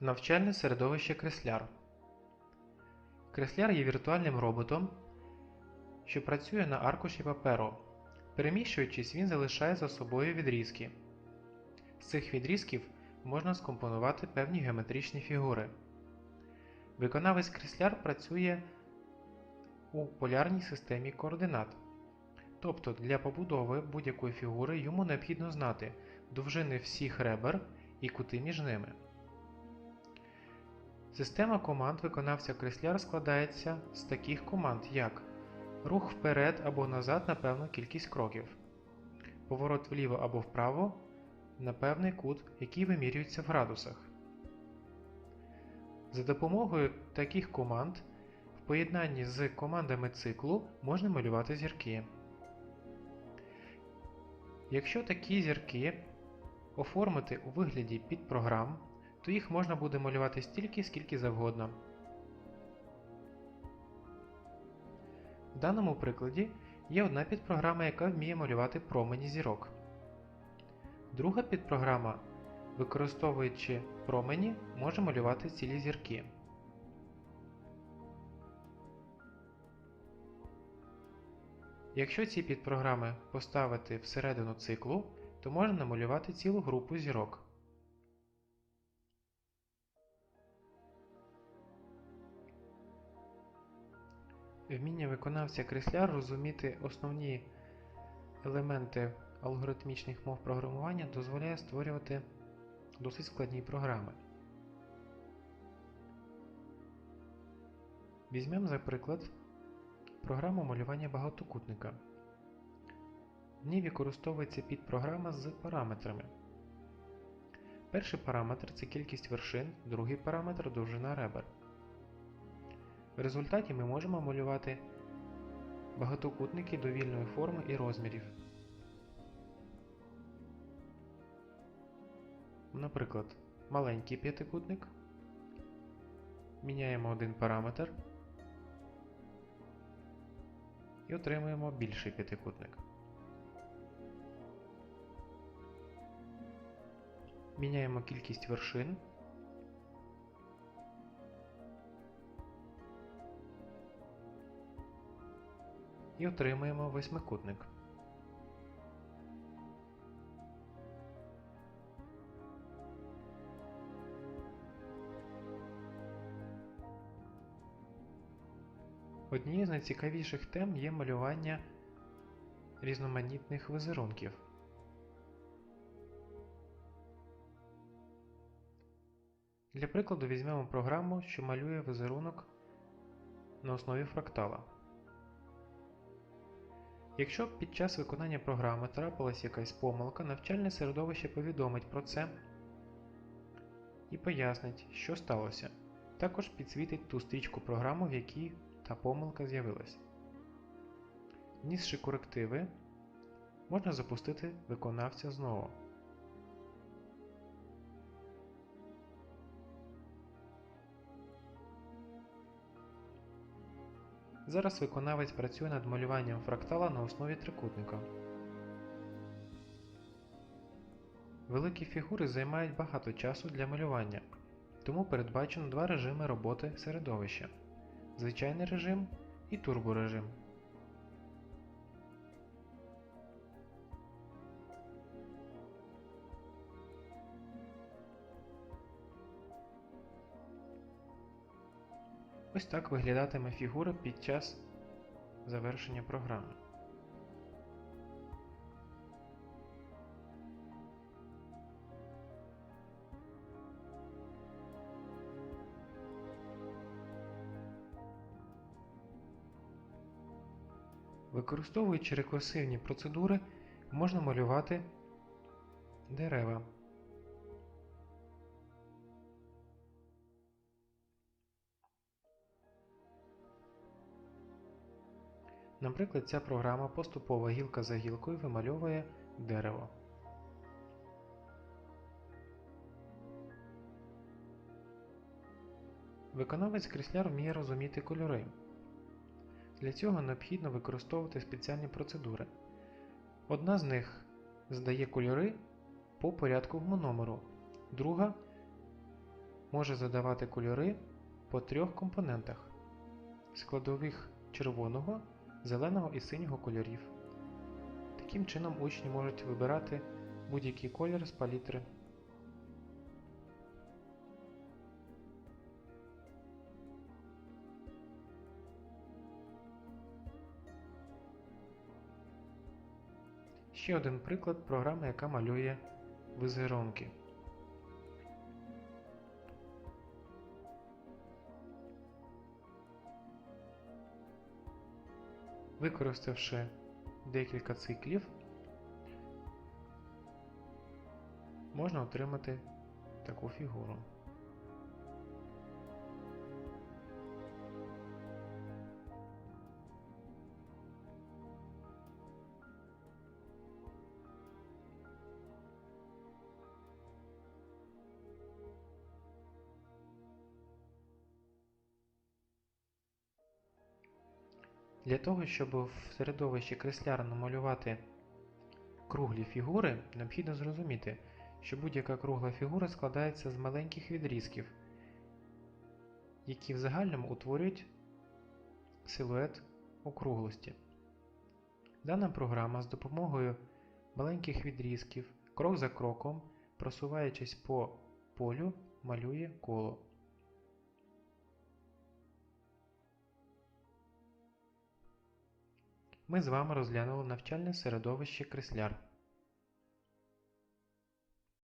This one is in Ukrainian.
Навчальне середовище Кресляр. Кресляр є віртуальним роботом, що працює на аркуші паперу. Переміщуючись, він залишає за собою відрізки. З цих відрізків можна скомпонувати певні геометричні фігури. Виконавець кресляр працює у полярній системі координат. Тобто для побудови будь-якої фігури йому необхідно знати довжини всіх ребер і кути між ними. Система команд виконавця кресляр складається з таких команд, як рух вперед або назад на певну кількість кроків, поворот вліво або вправо на певний кут, який вимірюється в градусах. За допомогою таких команд в поєднанні з командами циклу можна малювати зірки. Якщо такі зірки оформити у вигляді підпрограм, то їх можна буде малювати стільки, скільки завгодно. В даному прикладі є одна підпрограма, яка вміє малювати промені зірок. Друга підпрограма, використовуючи промені, може малювати цілі зірки. Якщо ці підпрограми поставити всередину циклу, то можна намалювати цілу групу зірок. Вміння виконавця кресляр розуміти основні елементи алгоритмічних мов програмування дозволяє створювати досить складні програми. Візьмемо за приклад програму малювання багатокутника. В ній використовується підпрограма з параметрами. Перший параметр це кількість вершин, другий параметр довжина ребер. В результаті ми можемо малювати багатокутники довільної форми і розмірів. Наприклад, маленький п'ятикутник. Міняємо один параметр і отримуємо більший п'ятикутник. Міняємо кількість вершин. І отримуємо восьмикутник. Однією з найцікавіших тем є малювання різноманітних візерунків. Для прикладу візьмемо програму, що малює візерунок на основі фрактала. Якщо під час виконання програми трапилась якась помилка, навчальне середовище повідомить про це і пояснить, що сталося. Також підсвітить ту стрічку програми, в якій та помилка з'явилась. Внісши корективи, можна запустити виконавця знову. Зараз виконавець працює над малюванням фрактала на основі трикутника. Великі фігури займають багато часу для малювання, тому передбачено два режими роботи середовища звичайний режим і турборежим. Ось так виглядатиме фігура під час завершення програми. Використовуючи рекурсивні процедури, можна малювати дерева. Наприклад, ця програма поступово гілка за гілкою вимальовує дерево. Виконавець кресляр вміє розуміти кольори. Для цього необхідно використовувати спеціальні процедури. Одна з них здає кольори по порядковому номеру, друга може задавати кольори по трьох компонентах складових червоного, зеленого і синього кольорів. Таким чином учні можуть вибирати будь-який колір з палітри. Ще один приклад програми, яка малює візерунки. Використавши декілька циклів, можна отримати таку фігуру. Для того, щоб в середовищі кресляра намалювати круглі фігури, необхідно зрозуміти, що будь-яка кругла фігура складається з маленьких відрізків, які в загальному утворюють силует округлості. Дана програма з допомогою маленьких відрізків, крок за кроком, просуваючись по полю, малює коло. Ми з вами розглянули навчальне середовище кресляр.